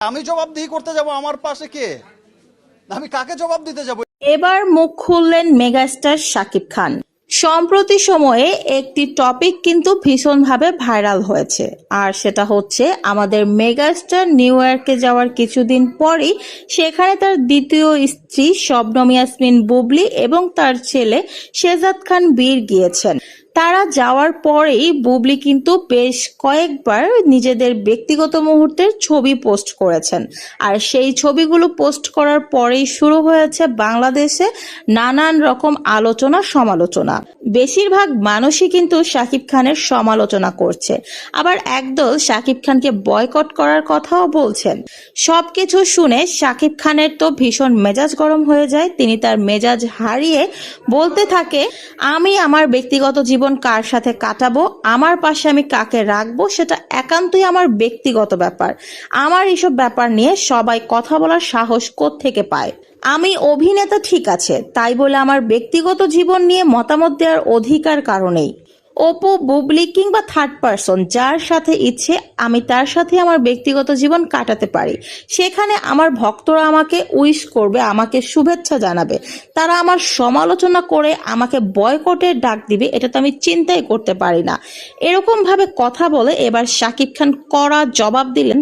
আমি জবাবদিহি করতে যাব আমার পাশে কে? আমি কাকে জবাব দিতে যাব? এবার মুখ খুললেন মেগাস্টার শাকিব খান। সম্প্রতি সময়ে একটি টপিক কিন্তু ভীষণভাবে ভাইরাল হয়েছে। আর সেটা হচ্ছে, আমাদের মেগাস্টার নিউ ইয়র্কে যাওয়ার কিছুদিন পরই সেখানে তার দ্বিতীয় স্ত্রী শবনম ইয়াসমিন বুবলি এবং তার ছেলে শেজাদ খান বীর গিয়েছেন। তারা যাওয়ার পরেই বুবলি কিন্তু বেশ কয়েকবার নিজেদের ব্যক্তিগত মুহূর্তের ছবি পোস্ট করেছেন। আর সেই ছবিগুলো পোস্ট করার পরেই শুরু হয়েছে বাংলাদেশে নানান রকম আলোচনা সমালোচনা। বেশিরভাগ মানুষই কিন্তু শাকিব খানের সমালোচনা করছে। আবার একদল শাকিব খানকে বয়কট করার কথাও বলছেন। সবকিছু শুনে শাকিব খানের তো ভীষণ মেজাজ গরম হয়ে যায়। তিনি তার মেজাজ হারিয়ে বলতে থাকে, আমি আমার ব্যক্তিগত জীবন কার সাথে কাটাবো? আমার পাশে আমি কাকে রাখব? সেটা একান্তই আমার ব্যক্তিগত ব্যাপার। আমার এইসব ব্যাপার নিয়ে সবাই কথা বলার সাহস থেকে পায়? আমি অভিনেতা ঠিক আছে, তাই বলে আমার ব্যক্তিগত জীবন নিয়ে মতামত দেওয়ার অধিকার কারণেই অপু, বুবলি কিংবা থার্ড পারসন যার সাথে ইচ্ছে, আমি তার সাথে আমার ব্যক্তিগত জীবন কাটাতে পারি। সেখানে আমার ভক্তরা আমাকে উইশ করবে, আমাকে শুভেচ্ছা জানাবে। তারা আমার সমালোচনা করে আমাকে বয়কটের ডাক দিবে, এটা তো আমি চিন্তাই করতে পারি না। এরকমভাবে কথা বলে এবার শাকিব খান কড়া জবাব দিলেন